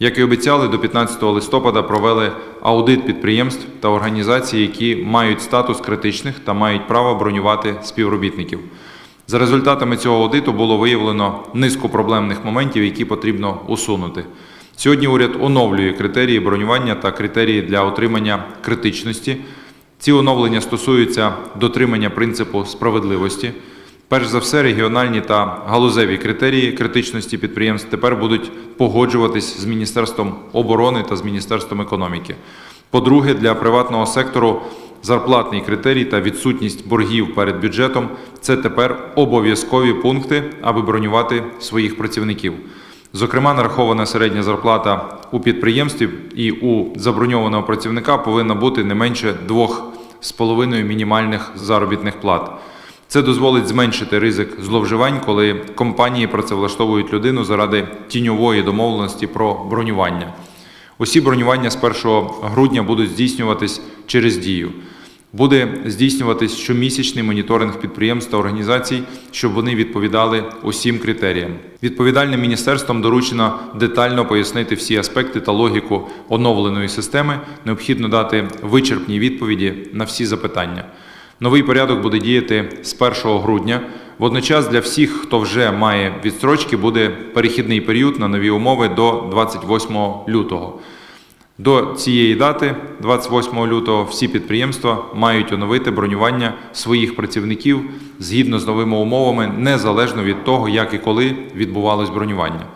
Як і обіцяли, до 15 листопада провели аудит підприємств та організацій, які мають статус критичних та мають право бронювати співробітників. За результатами цього аудиту було виявлено низку проблемних моментів, які потрібно усунути. Сьогодні уряд оновлює критерії бронювання та критерії для отримання критичності. Ці оновлення стосуються дотримання принципу справедливості. Перш за все, регіональні та галузеві критерії критичності підприємств тепер будуть погоджуватись з Міністерством оборони та з Міністерством економіки. По-друге, для приватного сектору зарплатний критерій та відсутність боргів перед бюджетом це тепер обов'язкові пункти, аби бронювати своїх працівників. Зокрема, нарахована середня зарплата у підприємстві і у заброньованого працівника повинна бути не менше двох з половиною мінімальних заробітних плат. Це дозволить зменшити ризик зловживань, коли компанії працевлаштовують людину заради тіньової домовленості про бронювання. Усі бронювання з 1 грудня будуть здійснюватись через дію. Буде здійснюватись щомісячний моніторинг підприємств та організацій, щоб вони відповідали усім критеріям. Відповідальним міністерством доручено детально пояснити всі аспекти та логіку оновленої системи. Необхідно дати вичерпні відповіді на всі запитання. Новий порядок буде діяти з 1 грудня. Водночас для всіх, хто вже має відстрочки, буде перехідний період на нові умови до 28 лютого. До цієї дати, 28 лютого, всі підприємства мають оновити бронювання своїх працівників згідно з новими умовами, незалежно від того, як і коли відбувалось бронювання.